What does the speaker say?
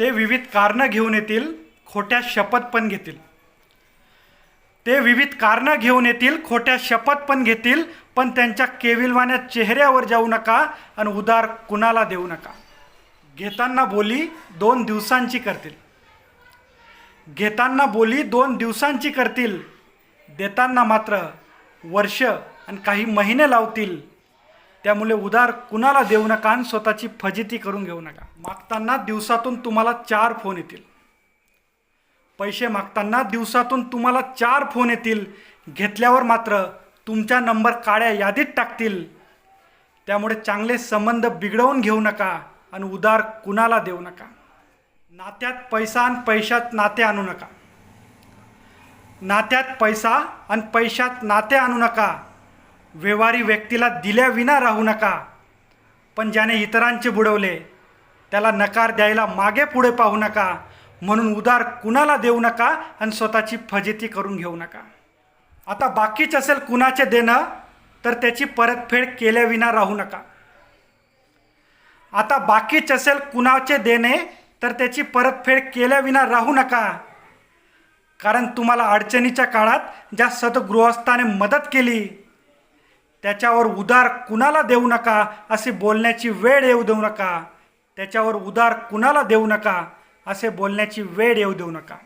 ते विविध कारणं घेऊन येतील खोट्या शपथ पण घेतील. ते विविध कारणं घेऊन येतील खोट्या शपथ पण घेतील पण त्यांच्या केविलवाण्या चेहऱ्यावर जाऊ नका आणि उदार कुणाला देऊ नका. घेताना बोली दोन दिवसांची करतील. घेताना बोली दोन दिवसांची करतील. देताना मात्र वर्ष आणि काही महिने लावतील. त्यामुळे उदार कुणाला देऊ नका आणि स्वतःची फजिती करून घेऊ नका. मागताना दिवसातून तुम्हाला चार फोन येतील. पैसे मागताना दिवसातून तुम्हाला चार फोन येतील. घेतल्यावर मात्र तुमचा नंबर काळ्या यादीत टाकतील. त्यामुळे चांगले संबंध बिघडवून घेऊ नका आणि उदार कुणाला देऊ नका. नात्यात पैसा आणि पैशात नाते आणू नका. नात्यात पैसा आणि पैशात नाते आणू नका. व्यवहारी व्यक्तीला दिल्याविना राहू नका. पण ज्याने इतरांचे बुडवले त्याला नकार द्यायला मागे पुढे पाहू नका. म्हणून उदार कुणाला देऊ नका आणि स्वतःची फजिती करून घेऊ नका. आता बाकीच असेल कुणाचे देणं तर त्याची परतफेड केल्याविना राहू नका. आता बाकीच असेल कुणाचे देणे तर त्याची परतफेड केल्याविना राहू नका. कारण तुम्हाला अडचणीच्या काळात ज्या सदगृहस्थाने मदत केली त्याच्यावर उदार कुणाला देऊ नका असे बोलण्याची वेळ येऊ देऊ नका. त्याच्यावर उदार कुणाला देऊ नका असे बोलण्याची वेळ येऊ देऊ नका.